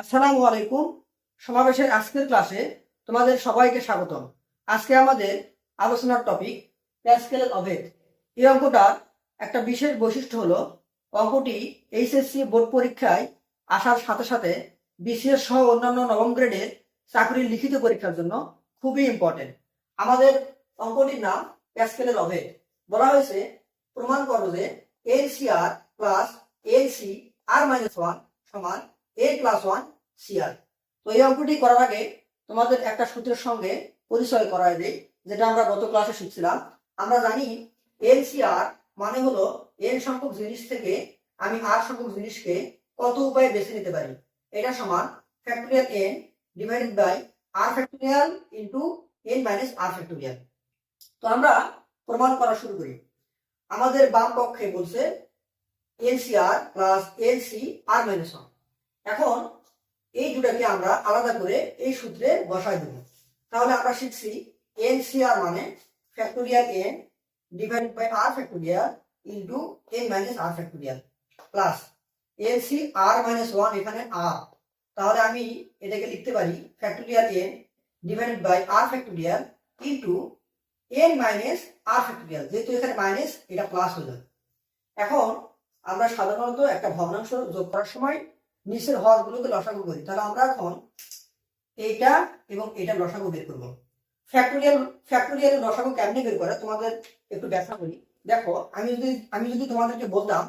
আসসালামু আলাইকুম। সমাবেশের আজকের ক্লাসে তোমাদের সবাইকে স্বাগতম। আজকে আমাদের আলোচনার টপিক প্যাসকেলের অভেদ। এই অঙ্কটার একটা বিশেষ বৈশিষ্ট্য হলো, অঙ্কটি এইচএসসি বোর্ড পরীক্ষায় আসার সাথে সাথে বিসিএস সহ অন্যান্য নবম গ্রেডের চাকরির লিখিত পরীক্ষার জন্য খুবই ইম্পর্টেন্ট আমাদের অঙ্কটির নাম প্যাসকেলের অভেদ। বলা হয়েছে, প্রমাণ করো যে L C R plus L C R minus one সমান এ প্লাস ওয়ান সিআর তো এই অঙ্কটি করার আগে তোমাদের একটা সূত্রের সঙ্গে পরিচয় করায় দেই, যেটা আমরা গত ক্লাসে শিখছিলাম। আমরা জানি এলসিআর মানে হলো এন সংখ্যক জিনিস থেকে আমি আর সংখ্যক জিনিসকে কত উপায়ে বেছে নিতে পারি? এটা সমান factorial N divided by R factorial into N minus R factorial তো আমরা প্রমাণ করা শুরু করি। আমাদের বাম পক্ষে বলছে LCR plus LC R minus এখন এই দুটাকে আমরা আলাদা করে এই সূত্রে বসাই দেব। তাহলে আমরা শিখছি এন সি আর মানে factorial N divided by R factorial into N minus R factorial plus N C R minus one এখানে আর তাহলে আমি এটাকে লিখতে পারি factorial N divided by R factorial into N minus R factorial যেহেতু এখানে মাইনাস এটা প্লাস হয়ে যাবে। এখন আমরা সাধারণত একটা ভগ্নাংশ যোগ করার সময় নিচের হরগুলোকে লসাগু করি। তাহলে আমরা এখন এইটা এবং এটা লসাগু বের করব। ফ্যাক্টোরিয়াল ফ্যাক্টোরিয়াল লসাগু কেমনি বের করে? তোমাদের একটু ব্যাখ্যা করি। দেখো, আমি যদি আমি যদি তোমাদেরকে বলতাম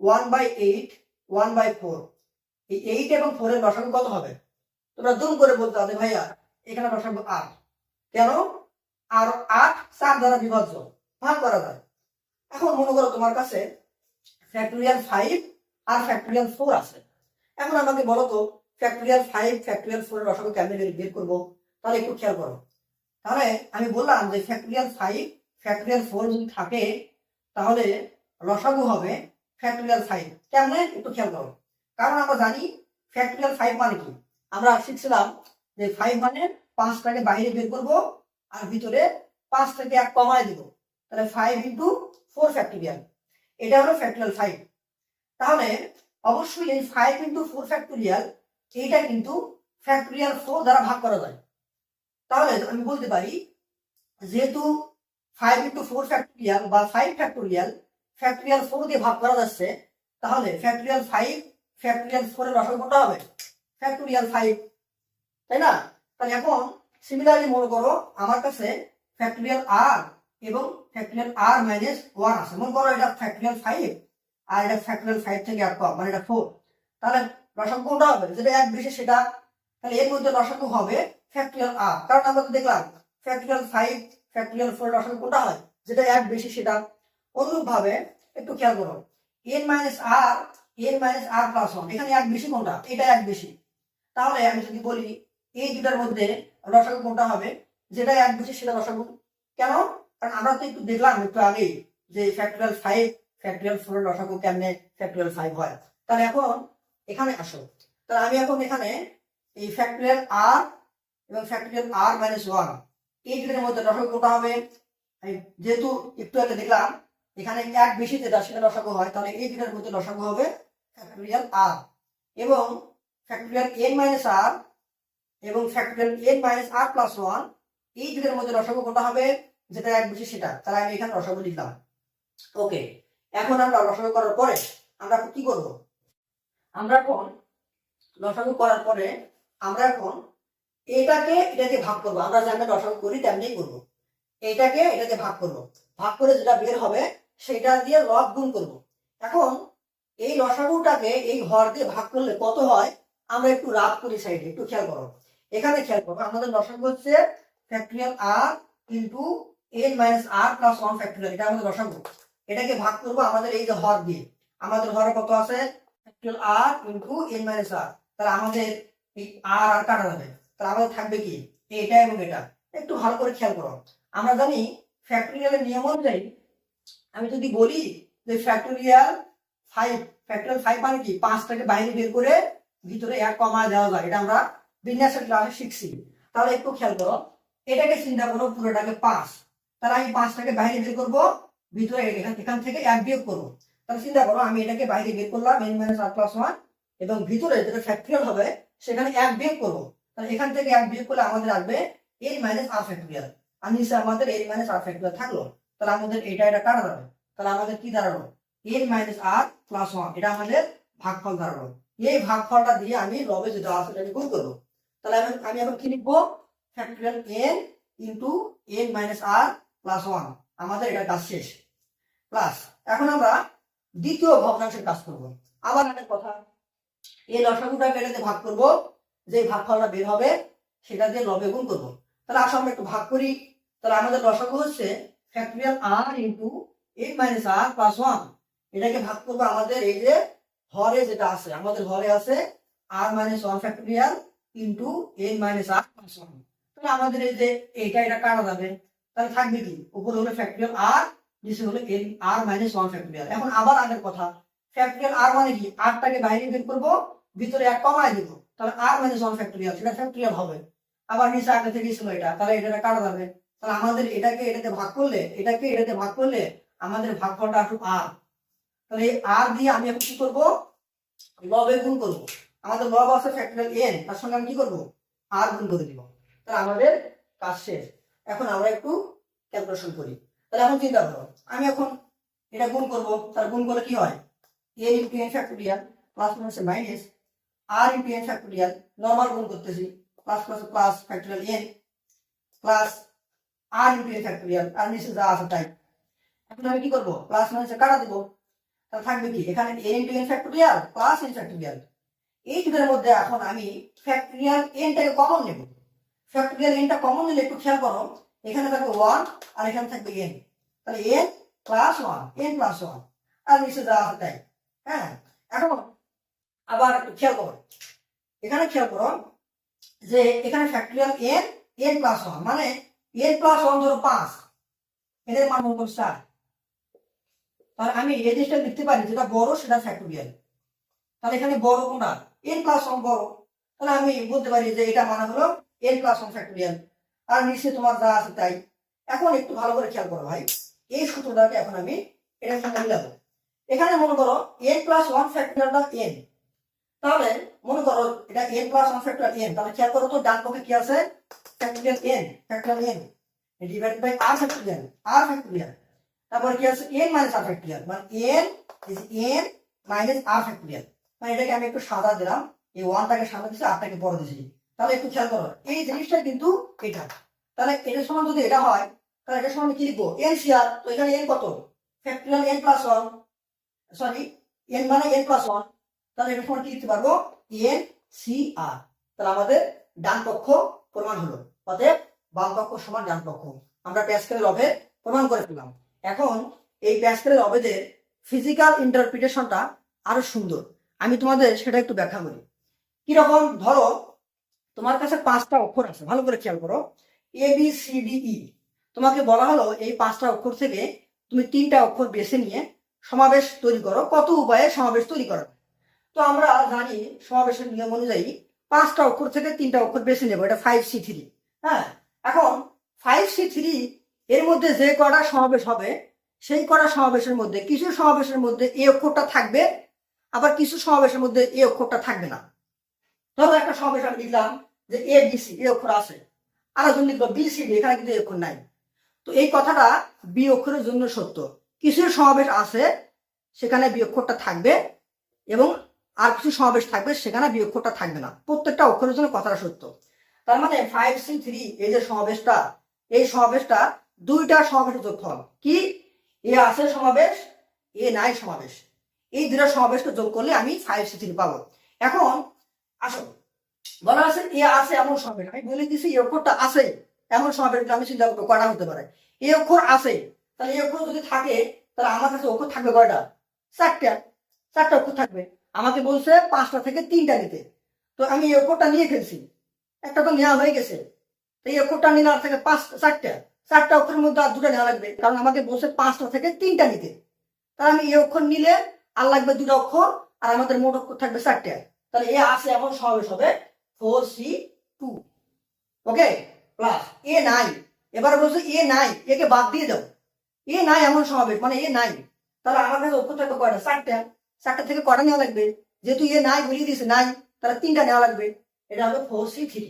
one by eight one by four এই এইট এবং ফোরের লসাগু কত হবে? তোমরা দুম করে বলতে হবে, ভাইয়া, এখানে লসাগু আট। কেন? আর আট চার দ্বারা বিভাজ্য ভাগ করা যায়। এখন মনে করো তোমার কাছে ফ্যাক্টোরিয়াল ফাইভ আর ফ্যাক্টোরিয়াল ফোর আছে। এখন আমাকে বলো তো ফ্যাক্টোরিয়াল ফাইভ ফ্যাক্টোরিয়াল ফোর এর লসাগু কেমনে বের করব, তাহলে একটু খেয়াল করো। তাহলে আমি বললাম যে ফ্যাক্টোরিয়াল ফাইভ ফ্যাক্টোরিয়াল ফোর যদি থাকে, তাহলে লসাগু হবে ফ্যাক্টোরিয়াল ফাইভ কেমনে একটু খেয়াল করো। কারণ আমরা জানি ফ্যাক্টোরিয়াল ফাইভ মানে কি? আমরা শিখছিলাম যে ফাইভ মানে পাঁচটাকে বাইরে বের করব আর ভিতরে পাঁচ থেকে এক কমায় দিব। তাহলে ফাইভ ইন্টু ফোর ফ্যাক্টোরিয়াল এটা হলো ফ্যাক্টোরিয়াল ফাইভ তাহলে অবশ্যই এই ফাইভ ইন্টু ফোর ফ্যাক্টোরিয়াল এইটা কিন্তু ফ্যাক্টোরিয়াল ফোর দ্বারা ভাগ করা যায়। তাহলে আমি বলতে পারি, যেহেতু ফাইভ ইন্টু ফোর ফ্যাক্টোরিয়াল বা ফাইভ ফ্যাক্টোরিয়াল ফ্যাক্টোরিয়াল ফোর দিয়ে ভাগ করা যাচ্ছে, তাহলে ফ্যাক্টোরিয়াল ফাইভ ফ্যাক্টোরিয়াল ফোর এর রসল কোনটা হবে? ফ্যাক্টোরিয়াল ফাইভ তাই না? তাহলে এখন সিমিলারলি মনে করো আমার কাছে ফ্যাক্টোরিয়াল আর এবং ফ্যাক্টোরিয়াল আর মাইনাস ওয়ান আছে। মনে করো এটা ফ্যাক্টোরিয়াল ফাইভ আর এটা ফ্যাক্টোরিয়াল ফাইভ থেকে এক কম মানে এটা ফোর তাহলে রসাঙ্ক কোনটা হবে? যেটা এক বেশি সেটা, তাহলে এর মধ্যে রসাঙ্ক হবে ফ্যাক্টোরিয়াল আর কারণ আমরা তো দেখলাম ফ্যাক্টোরিয়াল ফাইভ ফ্যাক্টোরিয়াল ফোর রসাঙ্ক কোনটা হয়? যেটা এক বেশি সেটা। অনুরূপ ভাবে একটু খেয়াল করো। N minus R N minus R plus one এখানে এক বেশি কোনটা? এটা এক বেশি। তাহলে আমি যদি বলি এই দুটার মধ্যে রসাঙ্ক কোনটা হবে? যেটা এক বেশি সেটা রসাঙ্ক। কেন? কারণ আমরা তো একটু দেখলাম একটু আগেই যে ফ্যাক্টোরিয়াল ফাইভ ফ্যাক্টোরিয়াল ফোর লসাগু কেমনে ফ্যাক্টোরিয়াল ফাইভ হয়। তাহলে এখন এখানে আসো। তাহলে আমি এখন এখানে এই ফ্যাক্টরিয়াল আর এবং ফ্যাক্টরিয়াল আর মাইনাস ওয়ান এই দুটোর মধ্যে লসাগু কোনটা হবে? যেহেতু একটু আগে দেখলাম, এখানে এক বেশি যেটা সেটা লসাগু হয়, তাহলে এই দুটোর মধ্যে লসাগু হবে ফ্যাক্টরিয়াল আর এবং ফ্যাক্টরিয়াল এন মাইনাস আর এবং factorial N minus R plus one এই দুটোর মধ্যে লসাগু কোনটা হবে? যেটা এক বেশি সেটা। তাহলে আমি এখানে লসাগু লিখলাম। ওকে এখন আমরা লসাগু করার পরে আমরা কি করব? আমরা এখন লসাগু করার পরে আমরা এখন এটাকে এটাকে ভাগ করব। আমরা যেমন লসাগু করি তেমনি করব। এটাকে এটাকে ভাগ করব। ভাগ করে যেটা বের হবে সেটা দিয়ে লব গুণ করব। এখন এই লসাগুটাকে এই হর দিয়ে ভাগ করলে কত হয়? আমরা একটু রাত করি সাইডে, একটু খেয়াল করো। এখানে খেয়াল করো, আমাদের লসাগু হচ্ছে factorial R into N minus R plus one factorial এটা আমাদের লসাগু। এটাকে ভাগ করব আমাদের এই যে হর দিয়ে। আমাদের হর কত আছে? R into N minus R তাহলে আমাদের এই আর আর কাটা যাবে। তাহলে আমাদের থাকবে কি? এটা এবং এটা। একটু ভালো করে খেয়াল করো। আমরা জানি ফ্যাক্টোরিয়ালের নিয়ম অনুযায়ী আমি যদি বলি যে ফ্যাক্টোরিয়াল ফাইভ ফ্যাক্টোরিয়াল ফাইভ মানে কি? পাঁচটাকে বাইরে বের করে ভিতরে এক কমা দেওয়া যায়। এটা আমরা বিন্যাসের ক্লাসে শিখছি। তাহলে একটু খেয়াল করো। এটাকে চিন্তা করো পুরোটাকে পাঁচ। তাহলে আমি পাঁচটাকে বাইরে বের করব। ভিতরে এখান এখান থেকে এক বিয়োগ করব তাহলে চিন্তা করো, আমি এটাকে বাইরে বের করলাম N minus R plus one এবং ভিতরে যেটা ফ্যাক্টরিয়াল হবে, সেখানে এক বিয়োগ করব তাহলে এখান থেকে এক বিয়োগ করলে আমাদের আসবে এন মাইনাস আর ফ্যাক্টরিয়াল আর নিচে আমাদের এন মাইনাস আর ফ্যাক্টরিয়াল থাকল। তাহলে আমাদের এটা এটা কাটা যাবে তাহলে আমাদের কি দাঁড়াল? N minus R plus one এটা আমাদের ভাগফল দাঁড়াল। এই ভাগফলটা দিয়ে আমি লবে যেটা আছে, সেটাকে গুণ করব। তাহলে আমি এখন কি লিখব? Factorial N into N minus R plus one আমাদের এটা কাজ শেষ। প্লাস এখন আমরা দ্বিতীয় ভগ্নাংশের কাজ করব। আবার একটা কথা, এই লসাগুটাকে এটাতে ভাগ করব। যে ভাগফলটা বের হবে, সেটা দিয়ে লবে গুণ করব। তাহলে আসলে আমরা একটু ভাগ করি। তাহলে আমাদের লসাগু হচ্ছে factorial R into eight minus R plus one এটাকে ভাগ করব আমাদের এই যে হরে যেটা আছে, আমাদের হরে আছে r minus one factorial into eight minus r plus one তাহলে আমাদের এই যে এইটা, এটা কাটা যাবে। তাহলে থাকবে কি? উপরে হলো ফ্যাক্টরিয়াল আর নিচে হলো n r minus one factorial এখন আবার আগের কথা। ফ্যাক্টরিয়াল আর মানে কি? আরটাকে বাইরে বের করব, ভিতরে এক কমায় দিব। তাহলে আর মাইনাস ওয়ান ফ্যাক্টরিয়াল সেটা ফ্যাক্টরিয়াল হবে। আবার নিচে আগে থেকে ছিল এটা, তাহলে এটা কাটা যাবে। তাহলে আমাদের এটাকে এটাতে ভাগ করলে, এটাকে এটাতে ভাগ করলে আমাদের ভাগফলটা আসুক আর তাহলে এই আর দিয়ে আমি এখন কি করব? লবে গুণ করব। আমাদের লব আছে ফ্যাক্টরিয়াল এন তার সঙ্গে আমি কি করব? আর গুণ করে দিব। তাহলে আমাদের কাজ শেষ। এখন আমরা একটু ক্যালকুলেশন করি। তাহলে এখন চিন্তা করো, আমি এখন এটা গুণ করব, তার গুণ করলে কি হয়? এ into n factorial plus plus minus r into n factorial normal গুণ করতেছি plus plus plus factorial n plus r into n factorial আর নিচে যা আছে তাই। এখন আমি কি করব? প্লাস মাইনাসে কাটা দিব। তাহলে থাকবে কি? এখানে n into n factorial plus n factorial এই দুটোর মধ্যে এখন আমি ফ্যাক্টরিয়াল এনটাকে কমন নেব। ফ্যাক্টরিয়াল এনটা কমন নিলে একটু খেয়াল করো এখানে থাকবে ওয়ান আর এখানে থাকবে এন তাহলে n plus one n plus one আর নিচে যা আছে তাই। হ্যাঁ এখন আবার একটু খেয়াল করো। এখানে খেয়াল করো যে এখানে factorial n n plus one মানে এন প্লাস ওয়ান ধরো পাঁচ। এদের মান হলো চার। তাহলে আমি এই জিনিসটা লিখতে পারি, যেটা বড় সেটা ফ্যাক্টরিয়াল তাহলে এখানে বড় কোনটা? এন প্লাস ওয়ান বড়। তাহলে আমি বলতে পারি যে এটা মানে হলো এন প্লাস ওয়ান ফ্যাক্টরিয়াল আর নিচে তোমার যা আছে তাই। এখন একটু ভালো করে খেয়াল করো ভাই। এই সূত্রটাকে এখন আমি এটার সঙ্গে মিলাবো এখানে মনে করো এন প্লাস ওয়ান ফ্যাক্টরিয়ালটা এন তাহলে মনে করো এটা n plus one factorial n তাহলে খেয়াল করো তো, ডান পক্ষে কি আছে? Factorial n factorial n divide by r factorial r factorial তারপরে কি আছে? এন মাইনাস আর ফ্যাক্টরিয়াল মানে n is n minus r factorial মানে এটাকে আমি একটু সাদা দিলাম। এই ওয়ানটাকে সামনে দিচ্ছি আরটাকে বড় দিচ্ছি তাহলে একটু খেয়াল করো, এই জিনিসটা কিন্তু এটা। তাহলে এটার সমান যদি এটা হয়, তাহলে এটার সমান কি লিখব? এন সিআর তো এখানে এন কত? Factorial n plus one sorry n মানে এন প্লাস ওয়ান তাহলে এটার সমান কি লিখতে পারব? এন সি আর তাহলে আমাদের ডান পক্ষ প্রমাণ হলো। অতএব বাম পক্ষ সমান ডান পক্ষ আমরা প্যাসকেলের অভেদ প্রমাণ করে ফেললাম। এখন এই প্যাসকেলের অভেদের ফিজিক্যাল ইন্টারপ্রিটেশনটা আরও সুন্দর। আমি তোমাদের সেটা একটু ব্যাখ্যা করি। কীরকম? ধরো তোমার কাছে পাঁচটা অক্ষর আছে, ভালো করে খেয়াল করো। A B C D E তোমাকে বলা হলো এই পাঁচটা অক্ষর থেকে তুমি তিনটা অক্ষর বেছে নিয়ে সমাবেশ তৈরি করো। কত উপায়ে সমাবেশ তৈরি করো? তো আমরা জানি সমাবেশের নিয়ম অনুযায়ী পাঁচটা অক্ষর থেকে তিনটা অক্ষর বেছে নেব, এটা ফাইভ সি থ্রি হ্যাঁ? এখন ফাইভ সি থ্রি এর মধ্যে যে কটা সমাবেশ হবে, সেই কটা সমাবেশের মধ্যে, কিছু সমাবেশের মধ্যে এই অক্ষরটা থাকবে, আবার কিছু সমাবেশের মধ্যে এই অক্ষরটা থাকবে না। ধরো একটা সমাবেশ আমি লিখলাম যে এ বি সি এই অক্ষর আছে। আর একজন লিখলো বি সি ডি এখানে কিন্তু অক্ষর নাই। তো এই কথাটা বি অক্ষরের জন্য সত্য। কিছু সমাবেশ আছে, সেখানে বি অক্ষরটা থাকবে এবং আর কিছু সমাবেশ থাকবে, সেখানে বি অক্ষরটা থাকবে না। প্রত্যেকটা অক্ষরের জন্য কথাটা সত্য। তার মানে ফাইভ সি থ্রি এই যে সমাবেশটা, এই সমাবেশটা দুইটা সমাবেশের যোগফল। কি? এ আছে সমাবেশ এ নাই সমাবেশ। এই দুটো সমাবেশকে যোগ করলে আমি ফাইভ সি থ্রি পাবো। এখন বলা আছে, এ আছে, এমন সমাবেশ আমি বলে দিছি, এই অক্ষরটা আছে, এমন সমাবেশ আমি চিন্তা করব কয়টা হতে পারে। এই অক্ষর আছে। তাহলে এই অক্ষর যদি থাকে, তাহলে আমার কাছে অক্ষর থাকবে কয়টা? চারটা। চারটা অক্ষর থাকবে। আমাকে বলছে পাঁচটা থেকে তিনটা নিতে। তো আমি এই অক্ষরটা নিয়ে ফেলছি। একটা তো নেওয়া হয়ে গেছে। তো এই অক্ষরটা নেওয়ার থেকে পাঁচ, চারটা। চারটা অক্ষরের মধ্যে আর দুটো নেওয়া লাগবে। কারণ আমাকে বলছে পাঁচটা থেকে তিনটা নিতে। তাহলে আমি এই অক্ষর নিলে আর লাগবে দুটো অক্ষর, আর আমাদের মোট অক্ষর থাকবে চারটা। তাহলে এ আসে এখন সমাবেশ হবে four C two okay plus এ নাই এবার বলছো এ নাই একে বাদ দিয়ে দাও। এ নাই এমন সমাবেশ মানে এ নাই তাহলে আমার কাছে অক্ষর থাকবে কয়টা? চারটা। চারটা থেকে কটা নেওয়া লাগবে? যেহেতু এ নাই বলিয়ে দিয়েছে নাই তাহলে তিনটা নেওয়া লাগবে। এটা হবে ফোর সি থ্রি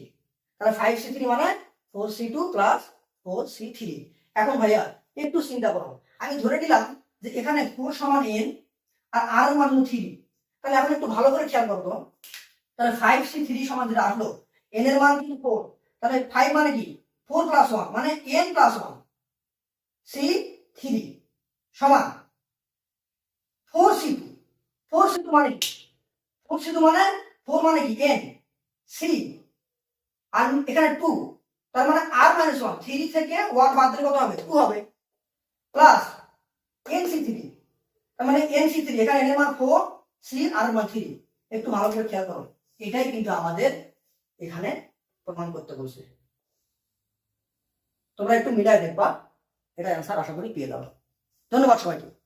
তাহলে ফাইভ সি থ্রি মানে four C two plus four C three এখন ভাইয়া, একটু চিন্তা করো। আমি ধরে নিলাম যে এখানে ফোর সমান এন আর আর মান থ্রি তাহলে এখন একটু ভালো করে খেয়াল করো তো। তাহলে ফাইভ সি থ্রি সমান যেটা আসলো এন এর মান কিন্তু ফোর তাহলে ফাইভ মানে কি? ফোর প্লাস ওয়ান মানে n plus one C three সমান। Four C two four C two মানে কি? ফোর সি টু মানে ফোর মানে কি? এন সি আর এখানে টু তার মানে আর মাইনাস ওয়ান থ্রি থেকে ওয়ান বাদ দিলে কত হবে? টু হবে। প্লাস এন সি থ্রি তার মানে এন সি থ্রি এখানে এন এর মান ফোর সি আর থ্রি একটু ভালো করে খেয়াল করো। এটাই কিন্তু আমাদের এখানে প্রমাণ করতে বলছে। তোমরা একটু মিলাই দেখবা। এটা অ্যান্সার আশা করি পেয়ে যাব। ধন্যবাদ সবাইকে।